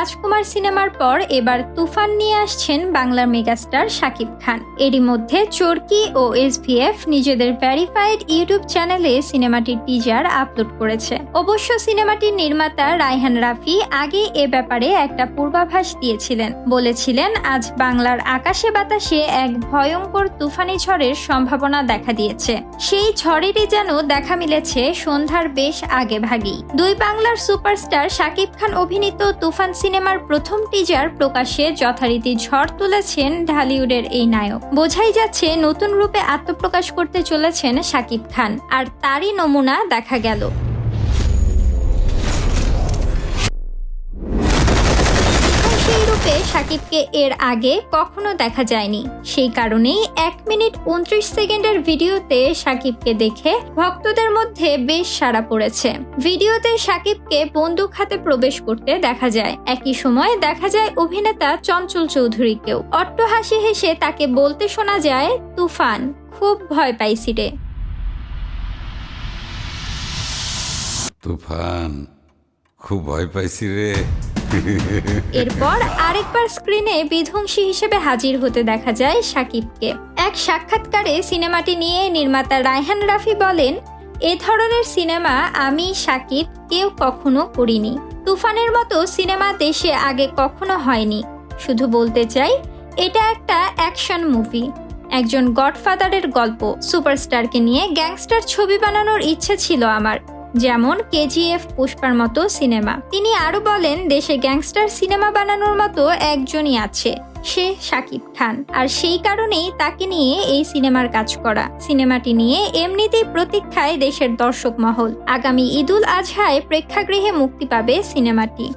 রাজকুমার সিনেমার পর এবার তুফান নিয়ে আসছেন বাংলার মেগাস্টার শাকিব খান। এরই মধ্যে চরকি ও এসভিএফ নিজেদের ভেরিফাইড ইউটিউব চ্যানেলে সিনেমাটির টিজার আপলোড করেছে। অবশ্য সিনেমাটির নির্মাতা রায়হান রাফি আগে এ ব্যাপারে একটা পূর্বাভাস দিয়েছিলেন। বলেছিলেন, আজ বাংলার আকাশে বাতাসে এক ভয়ঙ্কর তুফানি ঝড়ের সম্ভাবনা দেখা দিয়েছে। সেই ঝড়েরই যেন দেখা মিলেছে সন্ধ্যার বেশ আগে ভাগেই দুই বাংলার সুপারস্টার শাকিব খান অভিনীত তুফান সিনেমার প্রথম টিজার প্রকাশে যথারীতি ঝড় তুলেছেন ঢালিউডের এই নায়ক। বোঝাই যাচ্ছে নতুন রূপে আত্মপ্রকাশ করতে চলেছেন শাকিব খান, আর তারই নমুনা দেখা গেল। সাকিবকে এর আগে কখনো দেখা যায়নি। সেই কারণেই এক মিনিট উনত্রিশ সেকেন্ডের ভিডিওতে সাকিবকে দেখে ভক্তদের মধ্যে বেশ সাড়া পড়েছে। ভিডিওতে সাকিবকে বন্দুক হাতে প্রবেশ করতে দেখা যায়। একই সময় দেখা যায় অভিনেতা চঞ্চল চৌধুরীকেও। অট্ট হাসি হেসে তাকে বলতে শোনা যায়, তুফান, খুব ভয় পাইছি রে। তুফান, খুব ভয় পাইছি রে। এরপর আরেকবার স্ক্রিনে বিধ্বংসী হিসেবে হাজির হতে দেখা যায় সাকিবকে। এক সাক্ষাৎকারে সিনেমাটি নিয়ে নির্মাতা রায়হান রাফি বলেন, এ ধরনের সিনেমা আমি, সাকিব, কেউ কখনো করিনি। তুফানের মতো সিনেমা দেশে আগে কখনো হয়নি। শুধু বলতে চাই, এটা একটা অ্যাকশন মুভি। একজন গডফাদারের গল্প, সুপারস্টারকে নিয়ে গ্যাংস্টার ছবি বানানোর ইচ্ছে ছিল আমার। যেমন কেজিএফ, পুষ্পার মতো সিনেমা। তিনি আরও বলেন, দেশে গ্যাংস্টার সিনেমা বানানোর মতো একজনই আছে, সে শাকিব খান। আর সেই কারণেই তাকে নিয়ে এই সিনেমার কাজ করা। সিনেমাটি নিয়ে এমনিতেই প্রতীক্ষায় দেশের দর্শক মহল। আগামী ঈদুল আজহায় প্রেক্ষাগৃহে মুক্তি পাবে সিনেমাটি।